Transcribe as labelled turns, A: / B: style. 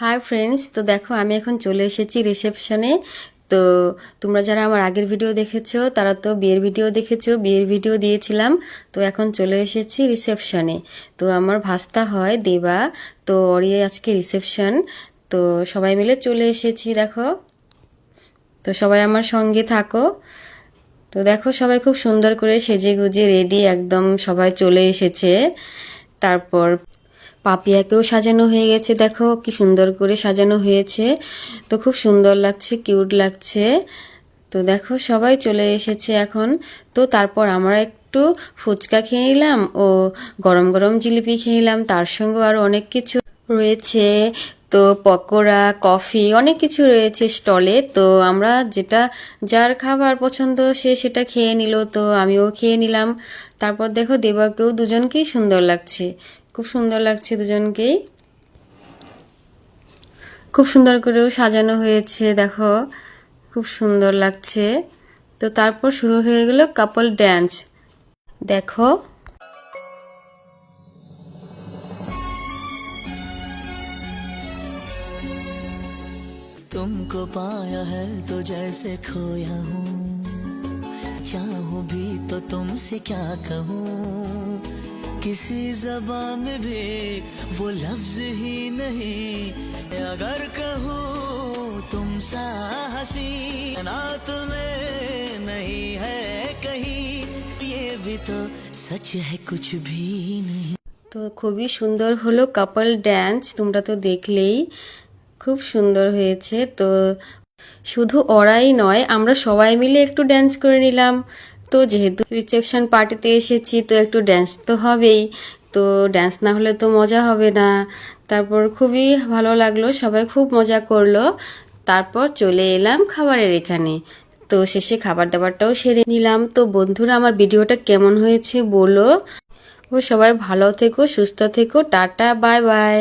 A: Hi friends তো দেখো, আমি এখন চলে এসেছি রিসেপশনে তো তোমরা যারা আমার আগের ভিডিও দেখেছ, তারা তো বিয়ের ভিডিও দেখেছ, বিয়ের ভিডিও দিয়েছিলাম। তো এখন চলে এসেছি রিসেপশনে তো আমার ভাস্তা হয় দেবা, তো ওরই আজকে রিসেপশন তো সবাই মিলে চলে এসেছি, দেখো। তো সবাই আমার সঙ্গে থাকো। তো দেখো, সবাই খুব সুন্দর করে সেজে গুজে রেডি, একদম সবাই চলে এসেছে। তারপর পাপিয়াকেও সাজানো হয়ে গেছে। দেখো কি সুন্দর করে সাজানো হয়েছে। তো খুব সুন্দর লাগছে, কিউট লাগছে। তো দেখো সবাই চলে এসেছে এখন। তো তারপর আমরা একটু ফুচকা খেয়ে নিলাম ও গরম গরম জিলিপি খেয়ে নিলাম। তার সঙ্গে আরও অনেক কিছু রয়েছে। তো পকোড়া, কফি অনেক কিছু রয়েছে স্টলে। তো আমরা যেটা, যার খাবার পছন্দ সে সেটা খেয়ে নিল। তো আমিও খেয়ে নিলাম। তারপর দেখো দেবাকেও দুজনকেই সুন্দর লাগছে। খুব সুন্দর লাগছে দুজনকেই। খুব সুন্দর করেও সাজানো হয়েছে, দেখো। খুব সুন্দর লাগছে। তো তারপর শুরু হয়ে গেল কাপল ড্যান্স দেখো।
B: तुमको पाया है तो जैसे खोया हूँ चाहूँ भी तो तुमसे क्या कहूँ किसी जबान में भी वो लफ्ज ही नहीं अगर कहूँ तुम सा हसी ना तुम्हें नहीं है कहीं ये भी तो सच है कुछ भी नहीं
A: তো খুবই সুন্দর হলো কাপল ড্যান্স তোমরা তো দেখলেই খুব সুন্দর হয়েছে। তো শুধু ওরাই নয়, আমরা সবাই মিলে একটু ড্যান্স করে নিলাম। তো যেহেতু রিসেপশন পার্টিতে এসেছি, তো একটু ড্যান্স তো হবেই। তো ড্যান্স না হলে তো মজা হবে না। তারপর খুবই ভালো লাগল, সবাই খুব মজা করল। তারপর চলে এলাম খাবারের এখানে। তো শেষে খাবার দাবারটাও সেরে নিলাম। তো বন্ধুরা, আমার ভিডিওটা কেমন হয়েছে বলো। ও সবাই ভালো থেকো, সুস্থ থেকো, টাটা বাই বাই